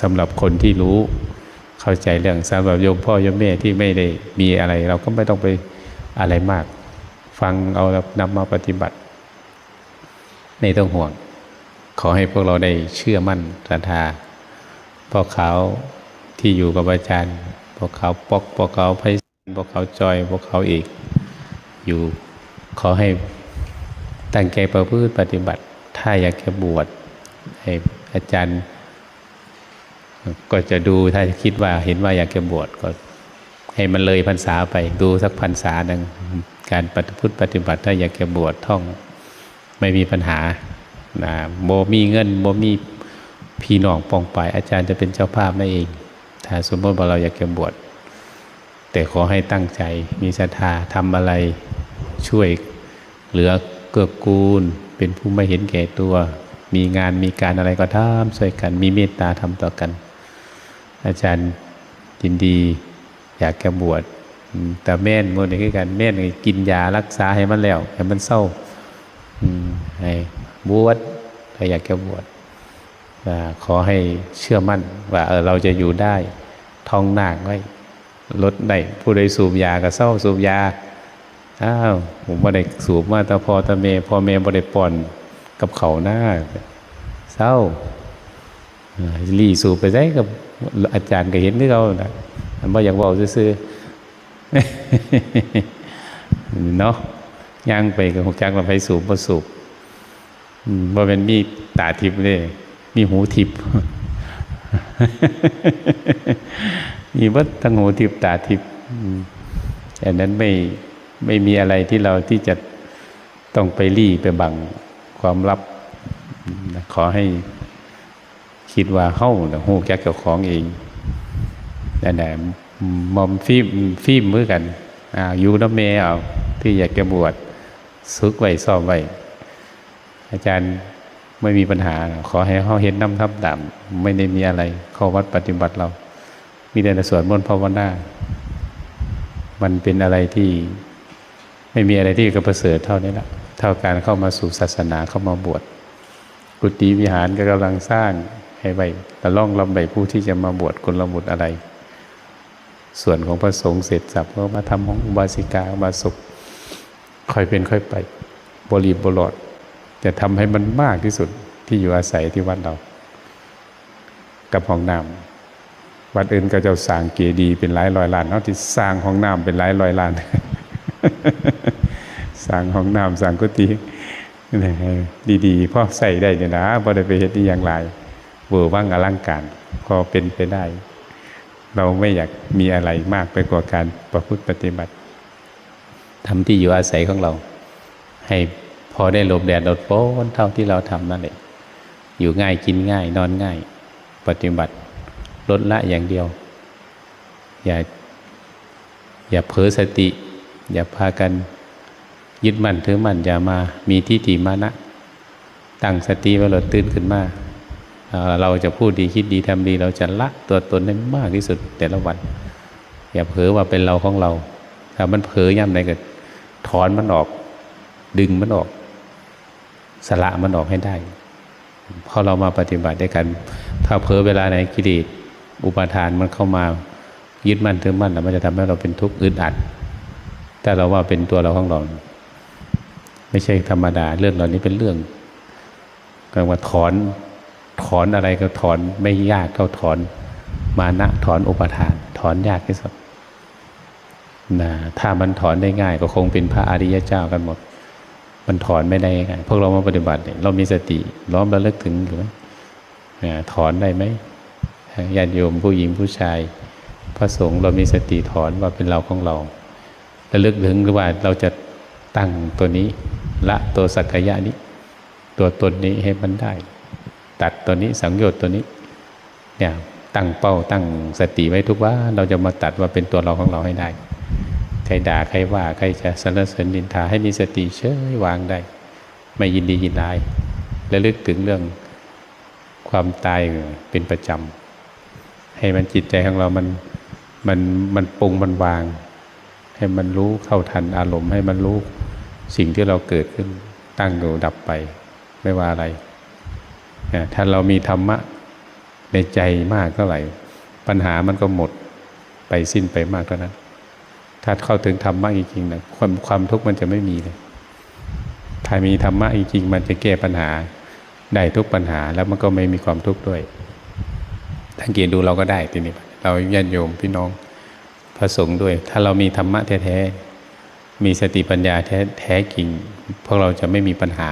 สำหรับคนที่รู้เข้าใจเรื่องสำหรับโยมพ่อโยมแม่ที่ไม่ได้มีอะไร เราก็ไม่ต้องไปอะไรมาก ฟังเอาแล้วนำมาปฏิบัติไม่ต้องห่วง ขอให้พวกเราได้เชื่อมั่นศรัทธาพวกเขาที่อยู่กับอาจารย์พวกเขาปอกพวกเขาไพศาลพวกเขาจอยพวกเขาอีกอยู่ขอให้ตั้งใจประพฤติปฏิบัติ ถ้าอยากจะบวชให้อาจารย์ ก็จะดูถ้าคิดว่าเห็นว่าอยากจะบวชก็ให้มันเลยพรรษาไปดูสักพรรษาหนึ่งการปฏิพุทธปฏิบัติถ้าอยากจะบวชท่องไม่มีปัญหานะโมมีเงินโมมีพี่น้องปองไปอาจารย์จะเป็นเจ้าภาพนั่นเอง ถ้าสมมติว่าเราอยากจะบวชแต่ขอให้ตั้งใจมีศรัทธาทำอะไรช่วยเหลือเกื้อกูล เป็นผู้ไม่เห็นแก่ตัว มีงานมีการอะไรก็ทำช่วยกันมีเมตตาทำต่อกัน อาจารย์ยินดี อยากจะบวชแต่แม่นโมนี่คือกันแม่นกินยารักษาให้มันแล้วให้มันเศร้าอืมให้บวชถ้าอยากจะบวชขอให้เชื่อมั่นว่าเออเราจะอยู่ได้ท้องหนากไว้ลดได้ผู้ใดสูบยาก็เศร้าสูบยาอ้าวผมบ่ได้สูบมาแต่พอต่เมพ่อแม่บ่ได้ป้อนกับเขาหน้าเศร้าอ่ารีสูบไปได้กับ อาจารย์ก็เห็นที่เขานะมันบ่อยากบอกซื่อเนาะย่างไปกับหกจักเราไปสูบบ่สูบบ่เป็นมีตาทิพย์เลยมีหูทิพย์มีวัดทั้งหูทิพย์ตาทิพย์อืมแต่นั้นไม่ไม่มีอะไรที่เราที่จะต้องไปรีไปบังความลับ ขอให้ คิดว่าเฮ้าน่ะฮู้จักเจ้าของเองนั่นแหละมอมฟิมฟิมมือกันอ่าอยู่น้ำแม่เอาที่อยากจะบวชซึกไว้ซ่อมไว้อาจารย์ไม่มีปัญหา ขอให้เขาเห็นน้ำทับดำไม่ได้มีอะไร เข้าวัดปฏิบัติเรา มีแต่สวดมนต์ภาวนามันเป็นอะไรที่ไม่มีอะไรที่กระประเสริฐเท่านี้ละเท่าการเข้ามาสู่ศาสนาเข้ามาบวชกุฏิวิหารก็กำลังสร้าง ให้ไว้ละล่องลำใบผู้ที่จะมาบวชกุลบุตรอะไร ส่วนของพระสงฆ์เสร็จสับก็มาทำของอุบาสิกาบาสุกค่อยเป็นค่อยไป บริบรอดจะทำให้มันมากที่สุดที่อยู่อาศัยที่วัดเรา กับห้องน้ำวัดอื่นก็จะสร้างเกีดีเป็นหลายร้อยล้านเนาะที่สร้างห้องน้ำเป็นหลายร้อยล้านสร้างห้องน้ำสร้างกุฏิดีๆพ่อใส่ได้เนี่ยนะพอได้ไปเห็นที่อย่างไร เวอร์ว่างอลังการ พอเป็นไปได้ เราไม่อยากมีอะไรมากไปกว่าการประพฤติปฏิบัติทำที่อยู่อาศัยของเรา ให้พอได้หลบแดดหลบฝนเท่าที่เราทำนั่นแหละอยู่ง่ายกินง่าย นอนง่าย ปฏิบัติลดละอย่างเดียว อย่าอย่าเผลอสติ อย่าพากันยึดมั่นถือมั่นอย่ามา มีทิฏฐิมานะ ตั้งสติไว้เราตื่นขึ้นมา เราจะพูดดีคิดดีทำดี เราจะละตัวตนได้มากที่สุดแต่ละวัน อย่าเผลอว่าเป็นเราของเราถ้ามันเผลอย่ำไหนก็ถอนมันออก ดึงมันออก สละมันออกให้ได้พอเรามาปฏิบัติด้วยกัน ถ้าเผลอเวลาไหนกิเลสอุปาทานมันเข้ามายึดมั่นถือมั่นแล้วมันจะทำให้เราเป็นทุกข์อึดอัด แต่เราว่าเป็นตัวเราของเรา ไม่ใช่ธรรมดา เรื่องเหล่านี้เป็นเรื่องก็ว่าถอน ถอนอะไรก็ถอนไม่ยากเท่าถอนมานะถอนอุปทาน ถอนยากที่สุดนะถ้ามันถอนได้ง่ายก็คงเป็นพระอริยเจ้ากันหมด มันถอนไม่ได้ง่ายพวกเรามาปฏิบัติเนี่ยเรามีสติล้อมระลึกถึงอยู่ไหมนะถอนได้ไหมญาติโยมผู้หญิงผู้ชาย พระสงฆ์เรามีสติถอนว่าเป็นเราของเราระลึกถึงหรือว่าเราจะตั้งตัวนี้ ละตัวสักกายะนี้ ตัวตนนี้ให้มันได้ ตัดตัวนี้สังโยชน์ตัวนี้เนี่ยตั้งเป้าตั้งสติไว้ทุกว่าเราจะมาตัดว่าเป็นตัวเราของเราให้ได้ ใครด่าใครว่าใครจะสรรเสริญนินทาให้มีสติเฉยวางได้ ไม่ยินดียินร้ายและลึกถึงเรื่องความตายเป็นประจำให้มันจิตใจของเรามันมันมันปรุงมันวาง ให้มันรู้เข้าทันอารมณ์ให้มันรู้สิ่งที่เราเกิดขึ้นตั้งอยู่ดับไปไม่ว่าอะไร ถ้าเรามีธรรมะในใจมากเท่าไหร่ ปัญหามันก็หมดไปสิ้นไปมากเท่านั้น ถ้าเข้าถึงธรรมะจริงๆนะความความทุกข์มันจะไม่มีเลย ถ้ามีธรรมะจริงๆมันจะแก้ปัญหาได้ทุกปัญหาแล้วมันก็ไม่มีความทุกข์ด้วยสังเกตดูเราก็ได้ทีนี้เราญาติโยมพี่น้องพระสงฆ์ด้วย ถ้าเรามีธรรมะแท้ๆมีสติปัญญาแท้แท้จริงพวกเราจะไม่มีปัญหา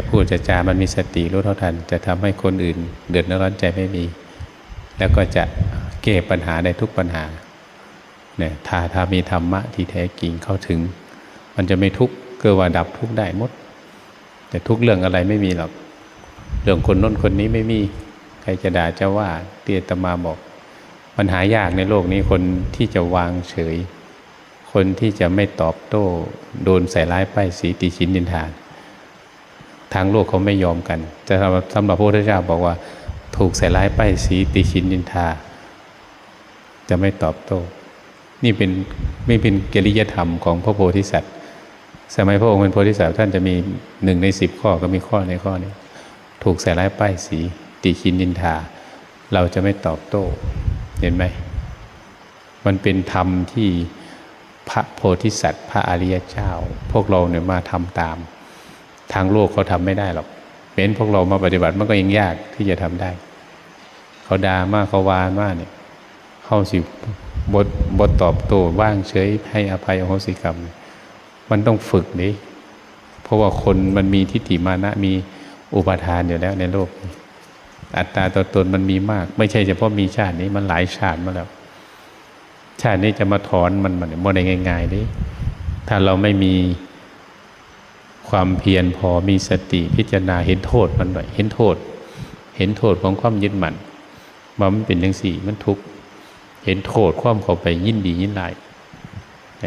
จะพูดจะจามันมีสติรู้เท่าทัน จะทำให้คนอื่น เดือดร้อนใจไม่มี แล้วก็จะแก้ปัญหาได้ทุกปัญหาเนี่ยถ้าถ้ามีธรรมะที่แท้จริงเข้าถึง มันจะไม่ทุกข์เกิดว่าดับทุกข์ได้หมด แต่ทุกเรื่องอะไรไม่มีหรอกเรื่องคนน้นคนนี้ไม่มี ใครจะด่าจะว่าเตียตมาบอกปัญหายากในโลกนี้คนที่จะวางเฉย คนที่จะไม่ตอบโต้ โดนใส่ร้ายป้ายสีติชินนินทาน ทางโลกเขาไม่ยอมกันแต่สำหรับสำหรับพระพุทธเจ้าบอกว่า ถูกใส่ร้ายป้ายสีติชินนินทา จะไม่ตอบโต้ นี่เป็นไม่เป็นกิริยธรรมของพระโพธิสัตว์ สมัยพระองค์เป็นโพธิสัตว์ท่านจะมีหนึ่งในสิบข้อก็มีข้อในข้อนี้ ถูกใส่ร้ายป้ายสีติชินนินทา เราจะไม่ตอบโต้ เห็นไหม มันเป็นธรรมที่พระโพธิสัตว์ พระอริยเจ้า พวกเราเนี่ยมาทำตาม ทางโลกเขาทำไม่ได้หรอกเป็นพวกเรามาปฏิบัติมันก็ยังยากที่จะทำได้ เขาด่ามากเขาวานมากเนี่ยเข้าสิบทบทตอบโต้ว่างเฉยให้อภัยอโหสิกรรม มันต้องฝึกนี่เพราะว่าคนมันมีทิฏฐิมานะมีอุปทานอยู่แล้วในโลก อัตราตัวตนมันมีมาก ไม่ใช่เฉพาะมีชาตินี้มันหลายชาติมาแล้ว ชาตินี้จะมาถอนมันมันบ่ได้ง่ายๆนี่ถ้าเราไม่มี ความเพียรพอมีสติพิจารณาเห็นโทษมันหน่อยเห็นโทษ เห็นโทษของความยึดมั่นว่ามันเป็นอย่างสี่มันทุกข์เห็นโทษความเข้าไปยินดียินไล่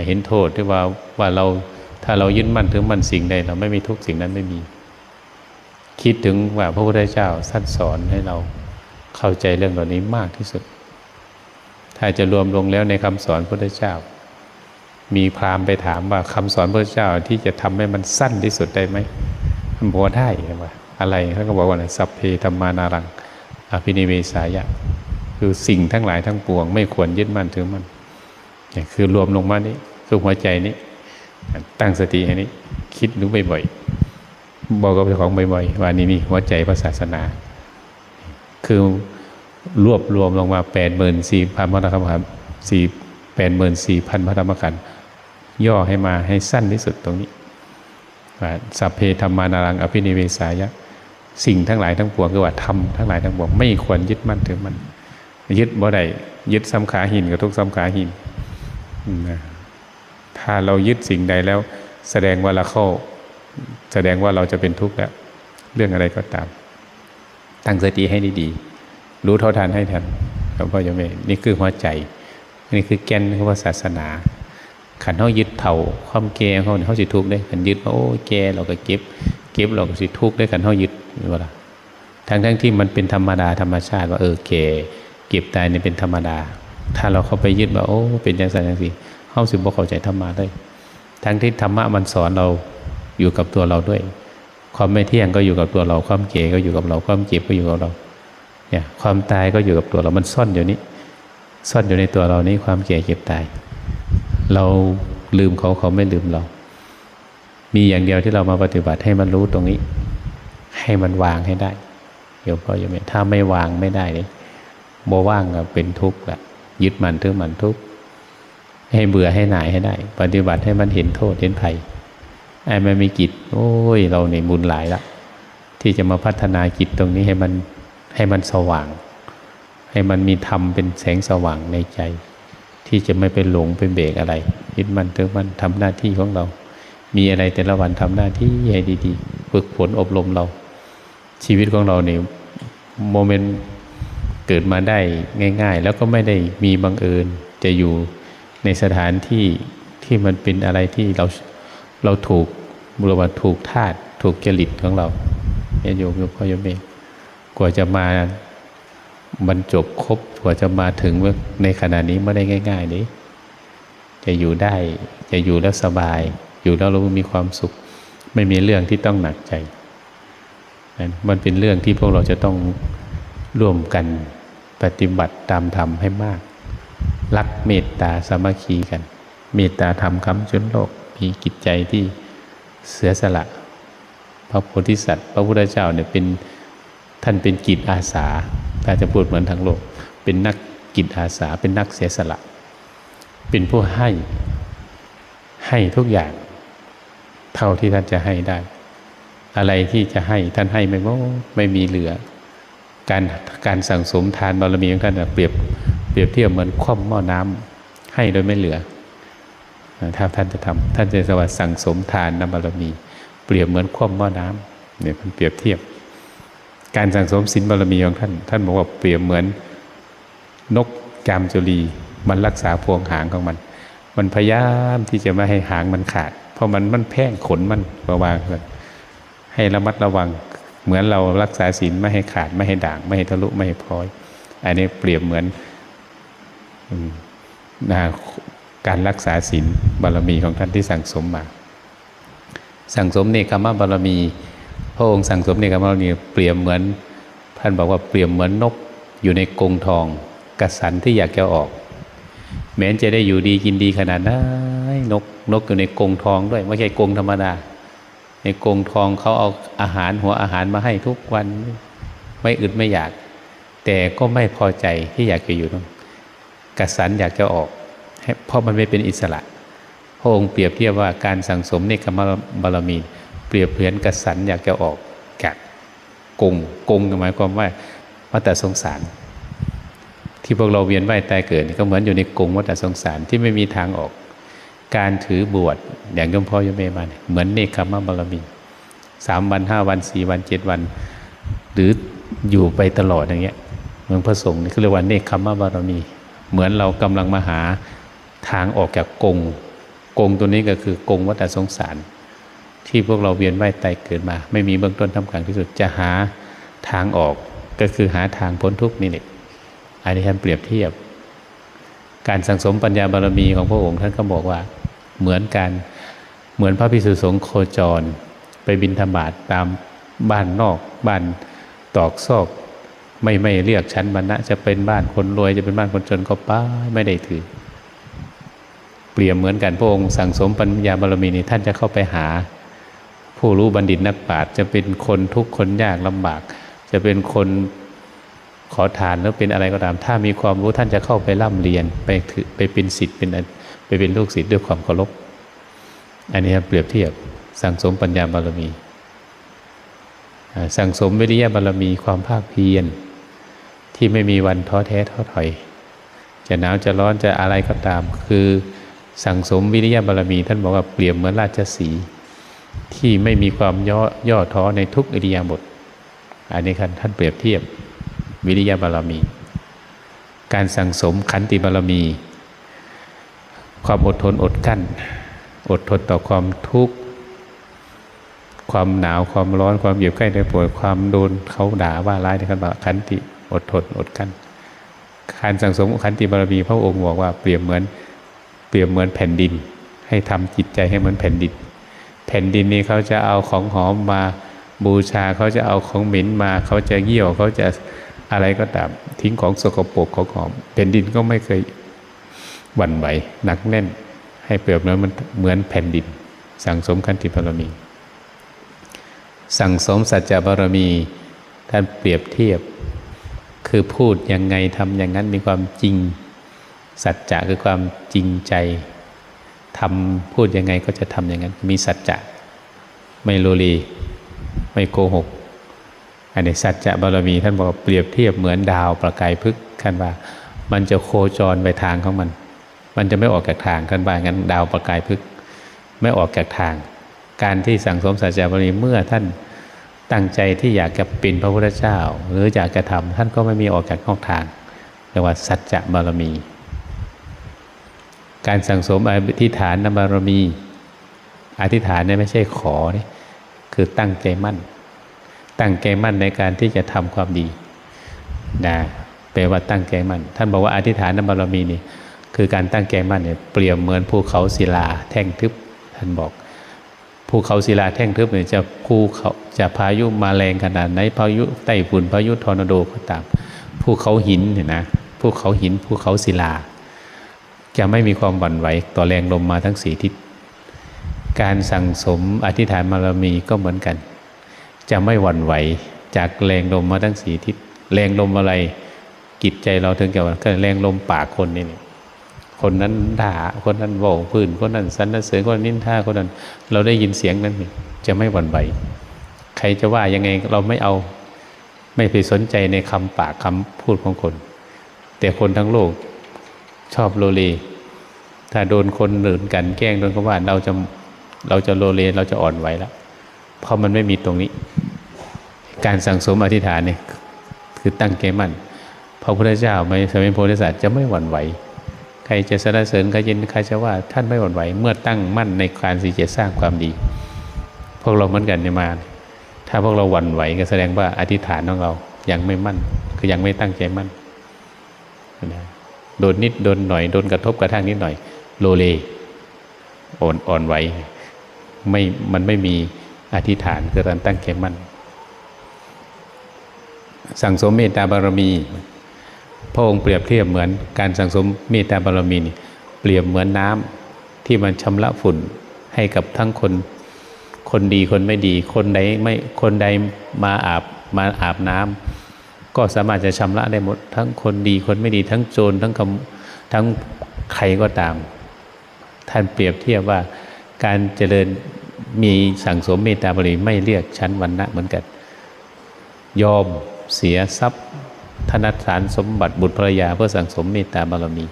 เห็นโทษที่ว่าว่าเราถ้าเรายึดมั่นถึงมันสิ่งใดเราไม่มีทุกสิ่งนั้นไม่มี คิดถึงว่าพระพุทธเจ้าท่านสอนให้เราเข้าใจเรื่องเหล่านี้มากที่สุด ถ้าจะรวมลงแล้วในคำสอนพระพุทธเจ้า มีพราหมณ์ไปถามว่าคำสอนพระเจ้าที่จะทำให้มันสั้นที่สุดได้ไหมมันบอกว่าได้ว่าอะไรเขาก็บอกว่าสัพเพธรรมานารังอภินิเวสายะ คือสิ่งทั้งหลายทั้งปวง ไม่ควรยึดมั่นถือมันนี่คือรวมลงมานี้คือหัวใจนี้ ตั้งสติอันนี้ คิดรู้บ่อยๆบอกกับเจ้าของบ่อยๆว่านี่นี่หัวใจพระศาสนา คือรวบรวมลงมาแปดหมื่นสี่พันพระธรรมขันธ์สี่แปดหมื่นสี่พันพระธรรมขันธ์ ย่อให้มาให้สั้นที่สุดตรงนี้สัพเพธรรมานารังอภินิเวสายะ สิ่งทั้งหลายทั้งปวงคือว่าทำทั้งหลายทั้งปวงไม่ควรยึดมั่นถือมัน ยึดบ่ได้ยึดซ้ำขาหินกับทุกซ้ำขาหินถ้าเรายึดสิ่งใดแล้ว แสดงว่าเราเข้า แสดงว่าเราจะเป็นทุกข์แล้ว เรื่องอะไรก็ตาม ตั้งสติให้ดีๆรู้เท่าทันให้ทันหลวงพ่อจะไม่นี่คือหัวใจ นี่คือแก่นของศาสนา ขันเขายึดเถ่าความแก่เขาเขาสิทุกข์ได้ขันยึดว่าโอ้แก่เราก็เก็บ เก็บเราก็สิทุกข์ได้ขันเขายึดเว่าทั้งทั้งที่มันเป็นธรรมดาธรรมชาติว่าเออแก่เก็บตายนี่เป็นธรรมดา ถ้าเราเข้าไปยึดว่าโอ้เป็นอย่างนั้นอย่างนี้เขาสิบ่เข้าใจธรรมะได้ ทั้งที่ธรรมะมันสอนเราอยู่กับตัวเราด้วย ความไม่เที่ยงก็อยู่กับตัวเราความเก๋ก็อยู่กับเราความเจ็บก็อยู่กับเราเนี่ยความตายก็อยู่กับตัวเรา มันซ่อนอยู่นี้ซ่อนอยู่ในตัวเรานี้ความเจ็บเจ็บตาย เราลืมเขาเขาไม่ลืมเรา มีอย่างเดียวที่เรามาปฏิบัติให้มันรู้ตรงนี้ ให้มันวางให้ได้เดี๋ยวพ่อจะไม่ถ้าไม่วางไม่ได้เลยบ่ว่างก็เป็นทุกข์ละยึดมันถึงมันทุกข์ให้เบื่อให้หน่ายให้ได้ ปฏิบัติให้มันเห็นโทษเห็นภัยไอ้มันมีกิจโอ้ย เราเนี่ยบุญหลายละที่จะมาพัฒนากิจตรงนี้ให้มันให้มันสว่าง ให้มันมีธรรมเป็นแสงสว่างในใจ ที่จะไม่ไปหลงไปเบรกอะไรยึดมันถึงมันทำหน้าที่ของเรา มีอะไรแต่ละวันทำหน้าที่ให้ดีๆ ฝึกฝนอบรมเรา ชีวิตของเราเนี่ยโมเมนต์เกิดมาได้ง่าย ๆ แล้วก็ไม่ได้มีบังเอิญจะอยู่ในสถานที่ที่มันเป็นอะไรที่เราเราถูกบุรวาถูกธาตุถูกจริตของเราเนี่ยโยมโยมพ่อโยมเองกว่าจะมา บรรจบครบกว่าจะมาถึงในขณะนี้ไม่ได้ง่ายๆนี้จะอยู่ได้จะอยู่แล้วสบาย อยู่แล้วเรามีความสุข ไม่มีเรื่องที่ต้องหนักใจมันเป็นเรื่องที่พวกเราจะต้องร่วมกันปฏิบัติตามธรรมให้มาก รักเมตตาสามัคคีกัน เมตตาธรรมคำจุนโลก มีจิตใจที่เสียสละ พระโพธิสัตว์ พระพุทธเจ้าเนี่ยเป็นท่านเป็นจิตอาสา ถ้าจะพูดเหมือนทางโลก เป็นนักจิตอาสา เป็นนักเสียสละ เป็นผู้ให้ ให้ทุกอย่าง เท่าที่ท่านจะให้ได้ อะไรที่จะให้ท่านให้ไม่หมดไม่มีเหลือ การการสั่งสมทานบารมีของท่านเปรียบเปรียบเทียบเหมือนคว่ำหม้อน้ำให้โดยไม่เหลือ ถ้าท่านจะทำท่านจะสวัสดิ์สั่งสมทานนบารมี เปรียบเหมือนคว่ำหม้อน้ำเนี่ยมันเปรียบเทียบ การสั่งสมศีลบารมีของท่าน ท่านบอกว่าเปรียบเหมือนนกจามจุลี มันรักษาพวงหางของมัน มันพยายามที่จะไม่ให้หางมันขาด เพราะมันมันแพ่งขนมันประวางเลยให้ระมัดระวัง เหมือนเรารักษาศีลไม่ให้ขาดไม่ให้ด่าง ไม่ให้ทะลุไม่ให้พลอย อันนี้เปรียบเหมือนอนะการรักษาศีลบารมีของท่านที่สั่งสมมา สั่งสมเนกขมบารมี ระองค์สั่งสมเนกขมบารมีเปรียบเหมือน ท่านบอกว่าเปรียบเหมือนนกอยู่ในกรงทองกระสันที่อยากจะออกแม้นจะได้อยู่ดีกินดีขนาดนั้นนกนกอยู่ในกรงทองด้วยไม่ใช่กรงธรรมดา ในกรงทองเขาเอาอาหารหัวอาหารมาให้ทุกวันไม่อึดไม่อยาก แต่ก็ไม่พอใจที่อยากจะอยู่ตรงกระสันอยากจะออกเพราะมันไม่เป็นอิสระ พระองค์เปรียบเทียบว่าการสั่งสมเนกขมบารมี เปรียบเหมือนกระสันอยากจะออกจากกงกงหมายความว่าวัฏสงสาร ที่พวกเราเวียนว่ายตายเกิดก็เหมือนอยู่ในกงวัฏสงสารที่ไม่มีทางออก การถือบวชอย่างยมพ่อยมเมมาเนี่ยเหมือนเนคขมบารมีสามวันห้าวันสี่วันเจ็ดวัน หรืออยู่ไปตลอดอย่างเงี้ยเมือนพระสงฆ์นี่เขาเรียกว่าเนคขมบารมี เหมือนเรากำลังมาหาทางออกจากกงกงตัวนี้ก็คือกงวัฏสงสาร ที่พวกเราเวียนว่ายตายเกิดมา ไม่มีเบื้องต้นทำกลางที่สุดจะหาทางออก ก็คือหาทางพ้นทุกข์นี่แหละอันนี้ท่านเปรียบเทียบ การสังสมปัญญาบารมีของพระองค์ท่านก็บอกว่าเหมือนการเหมือนพระพิสุสงฆ์โคจร ไปบินธบาตตามบ้านนอก บ้านตอกซอกไม่ไม่เรียกชั้นบรรณะจะเป็นบ้านคนรวยจะเป็นบ้านคนจนก็ป้าไม่ได้ถือ เปรียบเหมือนกันพระองค์สั่งสมปัญญาบารมีนี่ท่านจะเข้าไปหา ผู้รู้บัณฑิตนักปราชญ์จะเป็นคนทุกข์คนยากลำบาก จะเป็นคนขอทานหรือเป็นอะไรก็ตาม ถ้ามีความรู้ท่านจะเข้าไปร่ำเรียนไปถือไปเป็นศิษย์เป็นไปเป็นลูกศิษย์ด้วยความเคารพอันนี้เปรียบเทียบสั่งสมปัญญาบารมี สั่งสมวิริยะบารมีความภาคเพียรที่ไม่มีวันท้อแท้ท้อถอย จะหนาวจะร้อนจะอะไรก็ตาม คือสั่งสมวิริยะบารมี ท่านบอกว่าเปรียบเหมือนราชสีห์ ที่ไม่มีความย่อย่อท้อในทุกอิริยาบถอันนี้ครับท่านเปรียบเทียบวิริยะบารมี การสั่งสมขันติบารมี ความอดทนอดกั้น อดทนต่อความทุกข์ความหนาวความร้อนความเจ็บไข้ได้ป่วยความโดนเขาด่าว่าร้ายนะครับขันติอดทนอดกั้นการสั่งสมขันติบารมีพระองค์บอกว่าเปรียบเหมือนเปรียบเหมือนแผ่นดิน ให้ทำจิตใจให้เหมือนแผ่นดิน แผ่นดินนี้เขาจะเอาของหอมมาบูชาเขาจะเอาของเหม็นมาเขาจะเยี่ยวเขาจะอะไรก็ตามทิ้งของสกปรกของหอมแผ่นดินก็ไม่เคยหวั่นไหวหนักแน่น ให้เปรียบเหมือนมันเหมือนแผ่นดิน สั่งสมขันติบารมี สั่งสมสัจจะบารมีท่านเปรียบเทียบ คือพูดยังไงทำอย่างนั้นมีความจริง สัจจะคือความจริงใจ ทำพูดยังไงก็จะทำอย่างนั้น มีสัจจะไม่โลเลไม่โกหก อันนี้สัจจะบารมีท่านบอกเปรียบเทียบเหมือนดาวประกายพึกษ์คันว่า มันจะโคจรไปทางของมัน มันจะไม่ออกจากทางกันว่างั้น ดาวประกายพึกไม่ออกจากทาง การที่สั่งสมสัจจะบารมีเมื่อท่านตั้งใจที่อยากจะเป็นพระพุทธเจ้า หรืออยากจะทำท่านก็ไม่มีออกจากนอกทางเรียกว่าสัจจะบารมี การสั่งสมอธิษฐานนบารมี อธิษฐานเนี่ยไม่ใช่ขอนี่คือตั้งใจมั่น ตั้งใจมั่นในการที่จะทำความดีนะแปลว่าตั้งใจมั่น ท่านบอกว่าอธิษฐานบารมีนี่คือการตั้งใจมั่นเนี่ยเปรียบเหมือนภูเขาศิลาแท่งทึบ ท่านบอกภูเขาศิลาแท่งทึบเนี่ยจะภูเขาจะพายุมาแรงขนาดไหนพายุไต้ฝุ่นพายุทอร์นาโดก็ตามภูเขาหินเนี่ยนะภูเขาหินภูเขาศิลา จะไม่มีความหวั่นไหวต่อแรงลมมาทั้งสี่ทิศ การสั่งสมอธิษฐานบารมีก็เหมือนกัน จะไม่หวั่นไหวจากแรงลมมาทั้งสี่ทิศ แรงลมอะไรกิจใจเราถึงจะว่าก็แรงลมปากคนนี่คนนั้นด่าคนนั้นโวพื้นคนนั้นสรรเสริญคนนั้นนินทาคนนั้น เราได้ยินเสียงนั้นจะไม่หวั่นไหวใครจะว่ายังไงเราไม่เอาไม่ไปสนใจในคำปากคำพูดของคน แต่คนทั้งโลก ชอบโลเลถ้าโดนคนอื่นกันแกล้งโดนเขาว่าเราจะเราจะโลเลเราจะอ่อนไหวแล้วเพราะมันไม่มีตรงนี้ การสั่งสมอธิษฐานเนี่ยคือตั้งใจมั่นพระพุทธเจ้าไม่สมัยโพธิสัตว์จะไม่หวั่นไหว ใครจะสรรเสริญใครยินใครจะว่าท่านไม่หวั่นไหว เมื่อตั้งมั่นในการที่จะสร้างความดี พวกเราเหมือนกันเนี่ยมา ถ้าพวกเราหวั่นไหวก็แสดงว่าอธิษฐานของเรายังไม่มั่น คือยังไม่ตั้งใจมั่นนะ โดนนิดโดนหน่อยโดนกระทบกระทั่งนิดหน่อย โลเลอ่อนอ่อนไหวไม่มันไม่มีอธิษฐานคือการตั้งใจมั่นสั่งสมเมตตาบารมี พระองค์เปรียบเทียบเหมือนการสั่งสมเมตตาบารมีเปรียบเหมือนน้ำที่มันชำระฝุ่นให้กับทั้งคนคนดีคนไม่ดี คนใดไม่คนใดมาอาบมาอาบน้ำ ก็สามารถจะชำระได้หมดทั้งคนดีคนไม่ดีทั้งโจรทั้งคำทั้งใครก็ตาม ท่านเปรียบเทียบว่าการเจริญมีสั่งสมเมตตาบารมีไม่เรียกชั้นวรรณะเหมือนกัน ยอมเสียทรัพย์ธนสารสมบัติบุตรภรยาเพื่อสั่งสมเมตตาบารมี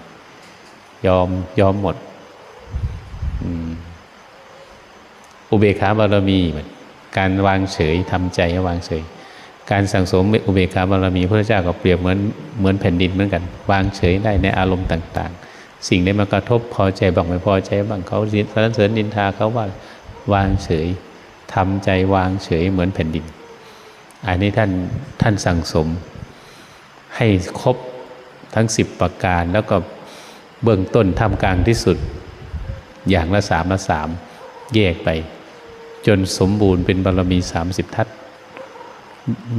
ยอมยอมหมดอุเบกขาบารมี การวางเฉยทำใจให้วางเฉย การสั่งสมอุเบกขาบารมีพระเจ้าก็เปรียบเหมือนเหมือนแผ่นดินเหมือนกัน วางเฉยได้ในอารมณ์ต่าง ๆ สิ่งได้มากระทบพอใจบ้างไม่พอใจบ้างเขาสรรเสริญนินทาเขาว่าวางเฉยทำใจวางเฉยเหมือนแผ่นดิน อันนี้ท่านท่านสั่งสม ให้ครบทั้งสิบประการแล้วก็เบื้องต้นทำกลางที่สุด อย่างละสามละสามแยกไป จนสมบูรณ์เป็นบารมีสามสิบทัศน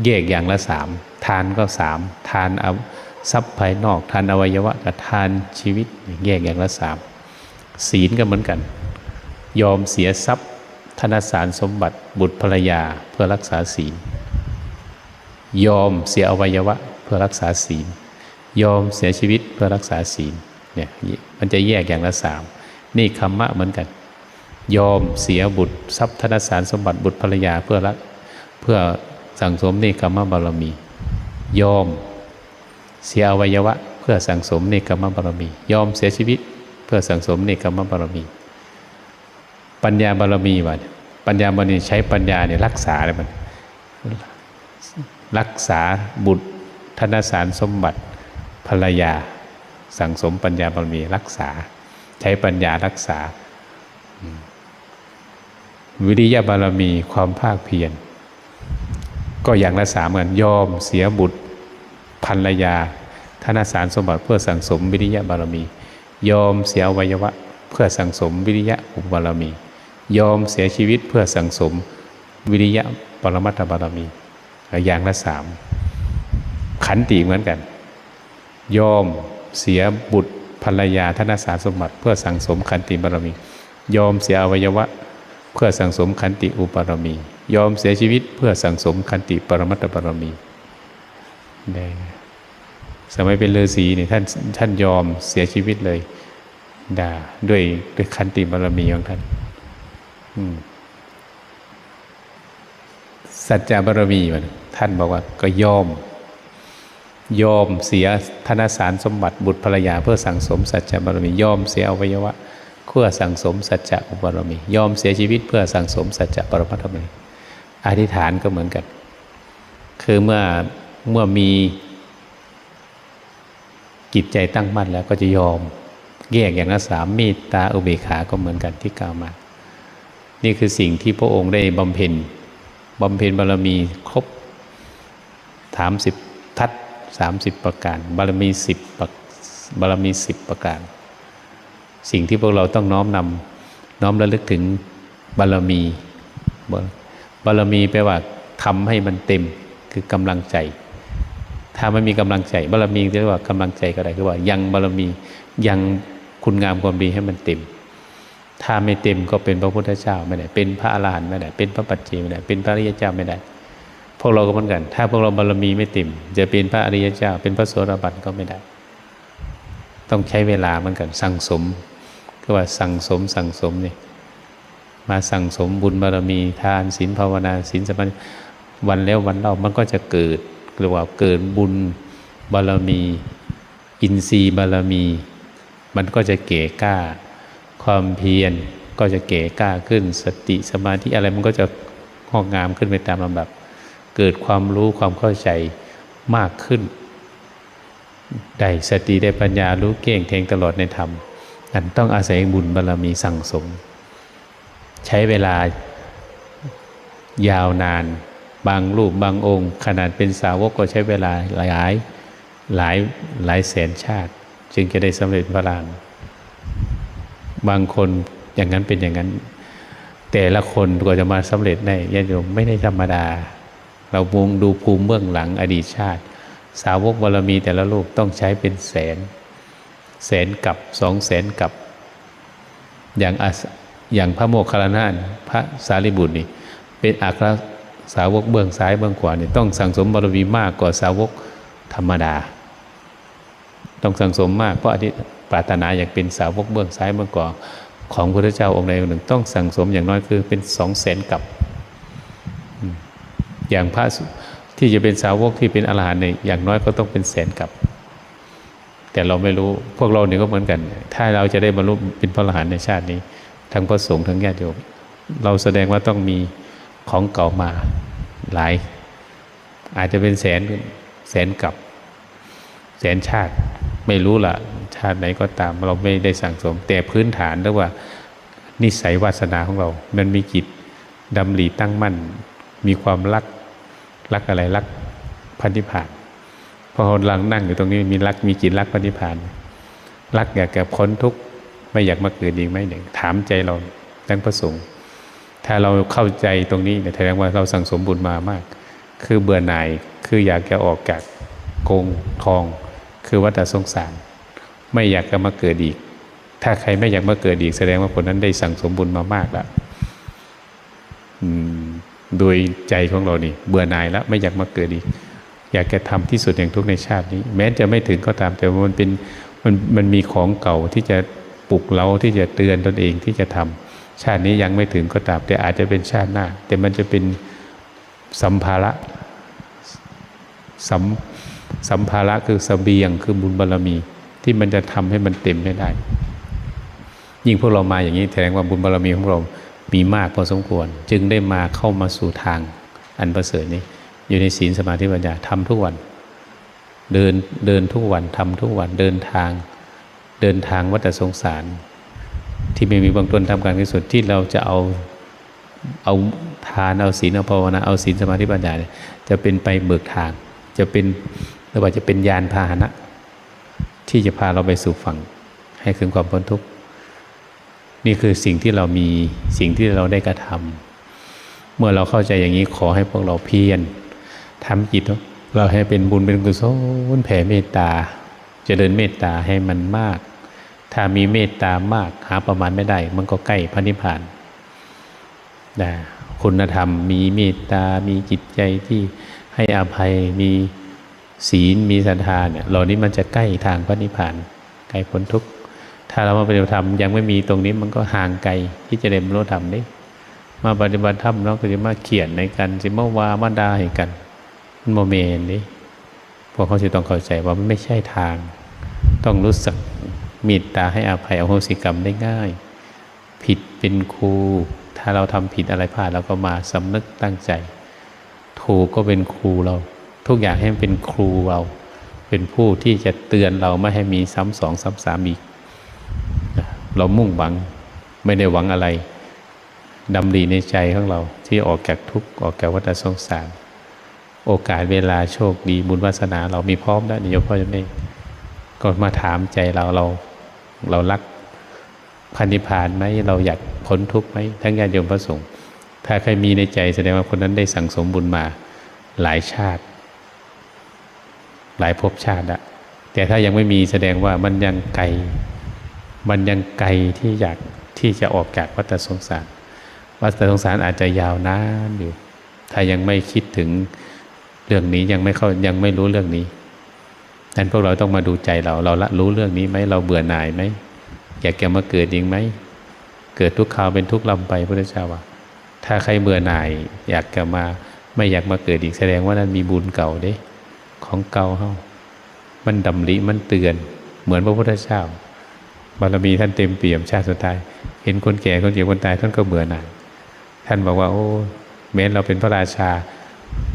แยกอย่างละสามทานก็สามทานเอาทรัพย์ภายนอก ทานอวัยวะกับทานชีวิตแยกอย่างละสามศีลก็เหมือนกัน ยอมเสียทรัพย์ธนสารสมบัติบุตรภรรยาเพื่อรักษาศีล ยอมเสียอวัยวะเพื่อรักษาศีล ยอมเสียชีวิตเพื่อรักษาศีลเนี่ยมันจะแยกอย่างละสามนี่คำมะเหมือนกัน ยอมเสียบุตรทรัพย์ธนสารสมบัติบุตรภรรยาเพื่อรักเพื่อ สั่งสมเนกขมบารมี ยอมเสียอวัยวะ เพื่อสั่งสมเนกขมบารมี ยอมเสียชีวิต เพื่อสั่งสมเนกขมบารมี ปัญญาบารมีวะปัญญาบารมีใช้ปัญญาเนี่ยรักษาเลยมันรักษาบุตรธนสารสมบัติภรรยา สั่งสมปัญญาบารมีรักษา ใช้ปัญญารักษา วิริยะบารมีความภาคเพียร ก็อย่างละสามเหมือนยอมเสียบุตรภรรยาธนสารสมบัติเพื่อสังสมวิริยะบารมี ยอมเสียวัยวะ เพื่อสังสมวิริยะอุปบารมี ยอมเสียชีวิตเพื่อสังสมวิริยะปรมัตถบารมี อย่างละสามขันติเหมือนกัน ยอมเสียบุตรภรรยาธนสารสมบัติ เพื่อสังสมขันติบารมี ยอมเสียอวัยวะ เพื่อสั่งสมขันติอุปารมี ยอมเสียชีวิตเพื่อสั่งสมขันติปรมัตถบารมีได้สมัยเป็นฤาษีเนี่ยท่านท่านยอมเสียชีวิตเลยด่าด้วยด้วยขันติบารมีของท่านสัจจะบารมีมันท่านบอกว่าก็ยอม ยอมเสียธนสารสมบัติบุตรภรรยา เพื่อสั่งสมสัจจะบารมียอมเสียอวัยวะ เพื่อสั่งสมสัจจะอุปบารมี ยอมเสียชีวิตเพื่อสั่งสมสัจจะปรมัตถบารมีอธิษฐานก็เหมือนกัน คือเมื่อเมื่อมีจิตใจตั้งมั่นแล้วก็จะยอมแยกอย่างละสามมตตาอุเบกขาก็เหมือนกันที่กล่าวมา นี่คือสิ่งที่พระองค์ได้บำเพ็ญบำเพ็ญบารมีครบสามสิบทัศสามสิบประการ บารมีสิบบารมีสิบประการ สิ่งที่พวกเราต้องน้อมนำน้อมระลึกถึงบารมี บารมีแปลว่าทำให้มันเต็มคือกำลังใจ ถ้าไม่มีกำลังใจบารมีเรียกว่ากำลังใจก็ได้คือว่ายังบารมียังคุณงามความดีให้มันเต็ม ถ้าไม่เต็มก็เป็นพระพุทธเจ้าไม่ได้ เป็นพระอรหันต์ไม่ได้ เป็นพระปัจเจกไม่ได้ เป็นพระอริยเจ้าไม่ได้ พวกเราก็เหมือนกัน ถ้าพวกเราบารมีไม่เต็ม จะเป็นพระอริยเจ้า เป็นพระโสดาบันก็ไม่ได้ ต้องใช้เวลาเหมือนกันสั่งสม ก็ว่าสั่งสมสั่งสมเนี่ยมาสั่งสมบุญบารมีทานศีลภาวนาศีลสมาธิวันแล้ววันเล่ามันก็จะเกิดเรียกว่าเกิดบุญบารมี อินทรีย์บารมี มันก็จะเก๋กล้า ความเพียรก็จะเก๋กล้าขึ้นสติสมาธิอะไรมันก็จะงอกงามขึ้นไปตามลำดับ เกิดความรู้ความเข้าใจมากขึ้น ได้สติได้ปัญญารู้เก่งแทงตลอดในธรรม นั่นต้องอาศัยบุญบารรมีสั่งสม ใช้เวลายาวนาน บางรูปบางองค์ ขนาดเป็นสาวกก็ใช้เวลาหลายหลายหลายแสนชาติ จึงจะได้สำเร็จพระลานบางคนอย่างนั้นเป็นอย่างนั้น แต่ละคนกว่าจะมาสำเร็จได้ญาติโยมไม่ได้ธรรมดา เรามองดูภูมิเบื้องหลังอดีตชาติ สาวกบารมีแต่ละรูปต้องใช้เป็นแสน แสนกับสองแสนกับ อย่างอย่างพระโมคคัลลานะพระสารีบุตรนี่เป็นอัครสาวกเบื้องซ้ายเบื้องขวานี่ต้องสั่งสมบารมีมากกว่าสาวกธรรมดา ต้องสั่งสมมากเพราะอธิปรารถนาอยากเป็นสาวกเบื้องซ้ายเบื้องขวาของพระเจ้าองค์ใดองค์หนึ่ง ต้องสั่งสมอย่างน้อยคือเป็นสองแสนกับ อย่างพระที่จะเป็นสาวกที่เป็นอรหันต์เนี่ยอย่างน้อยก็ต้องเป็นแสนกับ แต่เราไม่รู้พวกเราเนี่ยก็เหมือนกัน ถ้าเราจะได้บรรลุเป็นพระอรหันต์ในชาตินี้ ทั้งพระสงฆ์ทั้งญาติโยมเราแสดงว่าต้องมีของเก่ามาหลาย อาจจะเป็นแสนแสนกับแสนชาติไม่รู้ละชาติไหนก็ตาม เราไม่ได้สั่งสม แต่พื้นฐานเรียกว่า นิสัยวาสนาของเรา มันมีจิตดำริตั้งมั่น มีความรักรักอะไรรักพันธิพาน พอเรานั่งอยู่ตรงนี้มีรักมีจิตรักพันธิพานรักอยากจะพ้นทุกข์ไม่อยากมาเกิดอีกไหมหนึ่งถามใจเราทั้งประสงค์ถ้าเราเข้าใจตรงนี้เนี่ยแสดงว่าเราสั่งสมบุญมามาก คือเบื่อหน่ายคืออยากจะออกจากโกงทอง คือวัฏสงสาร ไม่อยากจะมาเกิดอีก ถ้าใครไม่อยากมาเกิดอีก แสดงว่าคนนั้นได้สั่งสมบุญมามากแล้วโดยใจของเรานี่เบื่อหน่ายแล้วไม่อยากมาเกิดอีก อยากจะทำที่สุดแห่งทุกในชาตินี้ แม้จะไม่ถึงก็ตามแต่มันเป็นมันมันมีของเก่าที่จะปลุกเราที่จะเตือนตนเองที่จะทำชาตินี้ยังไม่ถึงก็ตาม แต่อาจจะเป็นชาติหน้า แต่มันจะเป็นสัมภาระสัมสัมภาระคือสเสบียงคือบุญบารรมี ที่มันจะทำให้มันเต็มไม่ได้ ยิ่งพวกเรามาอย่างนี้แสดงว่าบุญบารรมีของเรา มีมากพอสมควร จึงได้มาเข้ามาสู่ทางอันประเสริฐนี้ อยู่ในศีลสมาธิปัญญาทำทุกวัน เดินเดินทุกวันทำทุกวันเดินทาง เดินทางวัฏสงสาร ที่ไม่มีบางตนทำการกุศลที่เราจะเอาเอาทานเอาศีลเอาภาวนาเอาศีลสมาธิปัญญาเนี่ยจะเป็นไปเบิกทาง จะเป็นหรือว่าจะเป็นยานพาหนะ ที่จะพาเราไปสู่ฝั่งให้ถึงความพ้นทุกข์นี่คือสิ่งที่เรามีสิ่งที่เราได้กระทำเมื่อเราเข้าใจอย่างนี้ขอให้พวกเราเพียร ทำจิตเราให้เป็นบุญเป็นกุศลแผ่เมตตาจเจริญเมตตาให้มันมาก ถ้ามีเมตตามากหาประมาณไม่ได้ มันก็ใกล้พระนิพพานนะคุณธรรมมีเมตตา มีจิตใจที่ให้อภัยมีศีลมีศรัทธาเนี่ยเหล่านี้มันจะใกล้ทางพระนิพพานใกล้พ้นทุกข์ถ้าเรามาปฏิบัติธรรมยังไม่มีตรงนี้มันก็ห่างไกลที่จะเรียนรู้ธรรมนี้มาปฏิบัติธรรมเราก็จะมาเขียนในกันจะมาวามาดาให้กัน มันโมเมนนี้พวกเขาจะต้องเข้าใจว่ามันไม่ใช่ทาง ต้องรู้สึกมีตาให้อภัยอโหสิกรรมได้ง่าย ผิดเป็นครู ถ้าเราทำผิดอะไรพลาดเราก็มาสำนึกตั้งใจ ถูกก็เป็นครูเรา ทุกอย่างให้เป็นครูเรา เป็นผู้ที่จะเตือนเราไม่ให้มีซ้ำสองซ้ำสามอีก เรามุ่งหวังไม่ได้หวังอะไรดำดีในใจของเราที่ออกจากทุกข์ออกจากวัฏสงสาร โอกาสเวลาโชคดีบุญวาสนา เรามีพร้อมแล้วนี่ยพ่อจะไม่ก็มาถามใจเราเราเรารักพันธิพานไหมเราอยากพ้นทุกข์ไหมทั้งญาติโยมพระสงฆ์ถ้าใครมีในใจแสดงว่าคนนั้นได้สั่งสมบุญมาหลายชาติ หลายภพชาติอะแต่ถ้ายังไม่มีแสดงว่ามันยังไกล มันยังไกลที่อยากที่จะออกจากวัฏสงสารวัฏสงสารอาจจะยาวนานอยู่ ถ้ายังไม่คิดถึง รื่องนี้ยังไม่เข้ายังไม่รู้เรื่องนี้นั้นพวกเราต้องมาดูใจเราเราละรู้เรื่องนี้ไหมเราเบื่อหน่ายไหมอยากจะมาเกิดอีกไหมเกิดทุกคราวเป็นทุกลำไปพระเจ้าว่าถ้าใครเบื่อหน่าย อยากจะมาไม่อยากมาเกิดอีกแสดงว่านั้นมีบุญเก่าเด้ของเก่าเฮามันดำริมันเตือน เหมือนพระพุทธเจ้าบารมีท่านเต็มเปี่ยมชาติสุดท้ายเห็นคนแก่คนเจ็บคนตายท่านก็เบื่อหน่ายท่านบอกว่า โอ้แม้เราเป็นพระราชา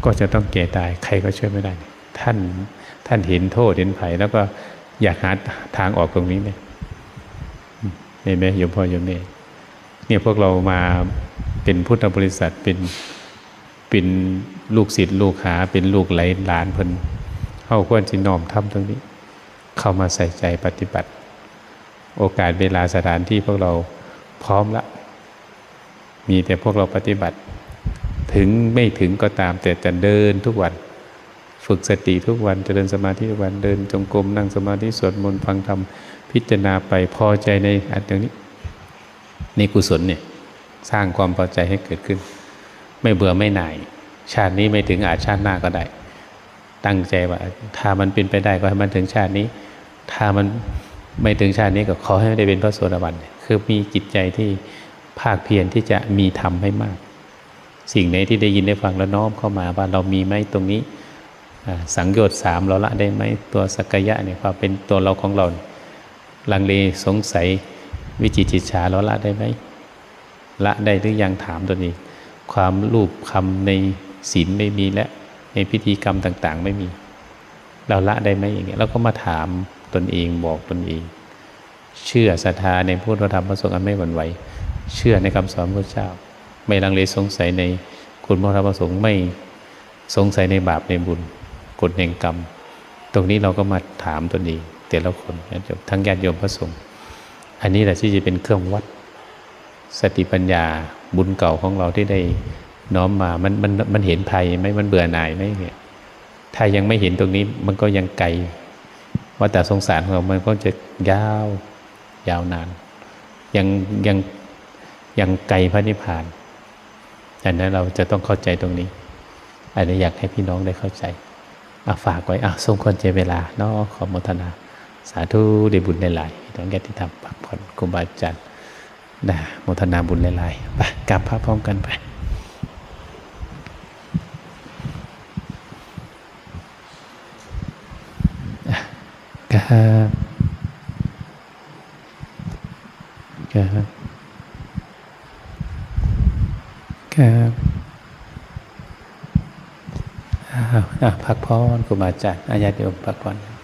ก็จะต้องแก่ตายใครก็ช่วยไม่ได้ ท่านท่านเห็นโทษเห็นภัยแล้วก็อยากหาทางออกตรงนี้ไหมเห็นไหมโยมพ่อโยมแม่เนี่ยพวกเรามาเป็นพุทธบริษัทเป็นเป็นลูกศิษย์ลูกหาเป็นลูกไหลหลานเพิ่นเข้าควรจินอมทำตรงนี้ เข้ามาใส่ใจปฏิบัติ โอกาสเวลาสถานที่พวกเราพร้อมละ มีแต่พวกเราปฏิบัติ ถึงไม่ถึงก็ตาม แต่จะเดินทุกวัน ฝึกสติทุกวันเจริญสมาธิทุกวันเดินจงกรมนั่งสมาธิสวดมนต์ฟังธรรมพิจารณาไปพอใจในอันตรงนี้ในกุศลเนี่ยสร้างความพอใจให้เกิดขึ้น ไม่เบื่อไม่หน่าย ชาตินี้ไม่ถึงอาจชาติหน้าก็ได้ ตั้งใจว่า ถ้ามันเป็นไปได้ก็ให้มันถึงชาตินี้ ถ้ามันไม่ถึงชาตินี้ก็ขอให้ได้เป็นพระโสดาบันคือมีจิตใจที่ภาคเพียรที่จะมีธรรมให้มาก สิ่งไหนที่ได้ยินได้ฟังแล้วน้อมเข้ามาว่าเรามีไหมตรงนี้สังโยชน์สามเราละได้ไหมตัวสักยะเนี่ยความเป็นตัวเราของเราลังเลสงสัยวิจิจิตฉาเราละได้ไหมละได้หรือยังถามตัวนี้ ความรูปคำในศีลไม่มีและในพิธีกรรมต่าง ๆ ไม่มี เราละได้ไหมอย่างเงี้ยเราก็มาถามตนเองบอกตนเอง เชื่อศรัทธาในพุทธธรรมพระสงฆ์อันไม่หวั่นไหว เชื่อในคำสอนพระเจ้า ไม่ลังเลสงสัยในคุณพระธรรมพระสงฆ์ไม่สงสัยในบาปในบุญกฎแห่งกรรม ตรงนี้เราก็มาถามตนเองแต่ละคนทั้งญาติโยมพระสงฆ์อันนี้แหละที่จะเป็นเครื่องวัดสติปัญญาบุญเก่าของเราที่ได้น้อมมามันมันมันเห็นภัยไหมมันเบื่อหน่ายไหมเนี่ยถ้ายังไม่เห็นตรงนี้มันก็ยังไกลว่าแต่สงสารของเรามันก็จะยาวยาวนาน ยังยังยังไกลพระนิพพาน ดังนั้นเราจะต้องเข้าใจตรงนี้ อันนี้อยากให้พี่น้องได้เข้าใจอะฝากไว้อะสมควรเจเวลาเนาะขอโมทนา สาธุได้บุญหลายๆพี่น้องแกที่ทำพักผ่อนครูบาอาจารย์นะโมทนาบุญหลายๆไปกลับพระพร้อมกันไปอะครับครับครับอ้าวอะพัก พรครูบาอาจารย์อาญาติโยมพักผ่อน